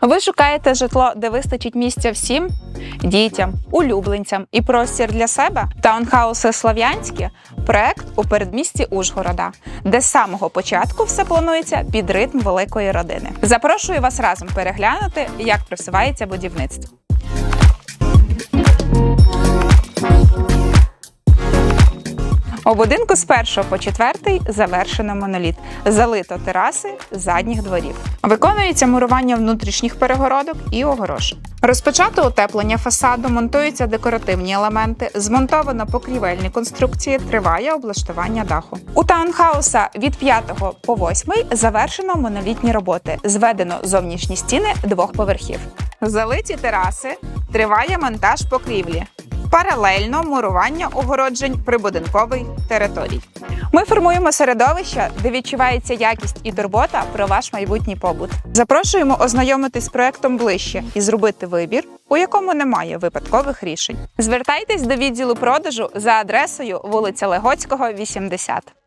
Ви шукаєте житло, де вистачить місця всім дітям, улюбленцям і простір для себе? Таунхауси Слов'янські проект у передмісті Ужгорода, де з самого початку все планується під ритм великої родини. Запрошую вас разом переглянути, як просувається будівництво. У будинку з першого по четвертий завершено моноліт, залито тераси задніх дворів. Виконується мурування внутрішніх перегородок і огорож. Розпочато утеплення фасаду, монтуються декоративні елементи, змонтовано покрівельні конструкції, триває облаштування даху. У таунхауса від 5 по 8 завершено монолітні роботи. Зведено зовнішні стіни двох поверхів. Залиті тераси, триває монтаж покрівлі. Паралельно мурування огороджень прибудинковий територій. Ми формуємо середовище, де відчувається якість і турбота про ваш майбутній побут. Запрошуємо ознайомитись з проектом ближче і зробити вибір, у якому немає випадкових рішень. Звертайтесь до відділу продажу за адресою вулиця Легоцького, 80.